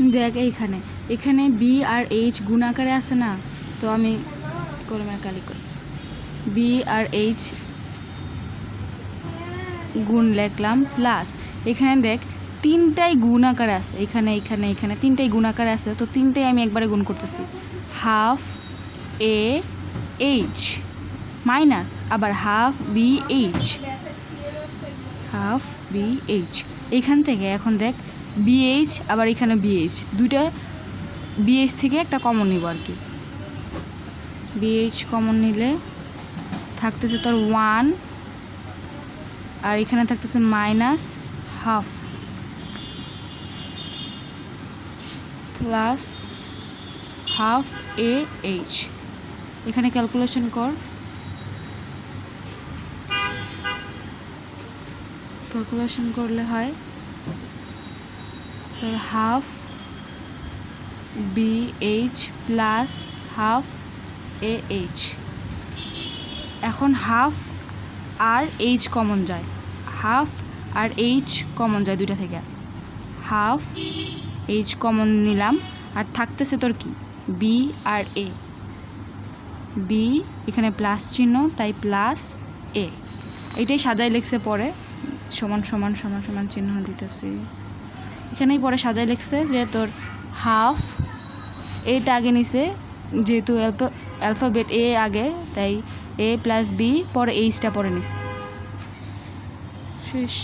দেখ, এইখানে। এখানে বি আর এইচ গুণ আকারে আছে না, তো আমি কলমের কালি করি। বি আর এইচ গুণ লিখলাম প্লাস এখানে দেখ, তিনটাই গুণ আকারে আছে। এখানে এখানে এখানে তিনটাই গুণ আকারে আছে, তো তিনটাই আমি একবারে গুণ করতেছি। হাফ এ এইচ মাইনাস আবার half B H half B H এখান থেকে এখন দেখ বিএইচ আবার এখানে বিএইচ দুইটা বিএইচ থেকে একটা কমন নিব আর কি। বিএইচ কমন নিলে থাকতেছে তোর ওয়ান আর এখানে থাকতেছে minus half plus half A H এখানে ক্যালকুলেশন কর। ক্যালকুলেশন করলে হয় half B H plus half A H এখন হাফ আর এইচ কমন যায়। হাফ আর এইচ কমন যায় দুইটা থেকে। হাফ এইচ কমন নিলাম। আর থাকতেছে তোর কি? বি আর এ বি এখানে প্লাস চিহ্ন, তাই প্লাস এ এটাই সাজাই লিখছে পরে। সমান সমান সমান সমান চিহ্ন দিতেছি। এখানেই পরে সাজায় লিখছে যে তোর হাফ, এটা আগে নিছে, যেহেতু অ্যালফাবেট এ আগে, তাই এ প্লাস বি পরে এইচটা পরে নিছে। শেষ।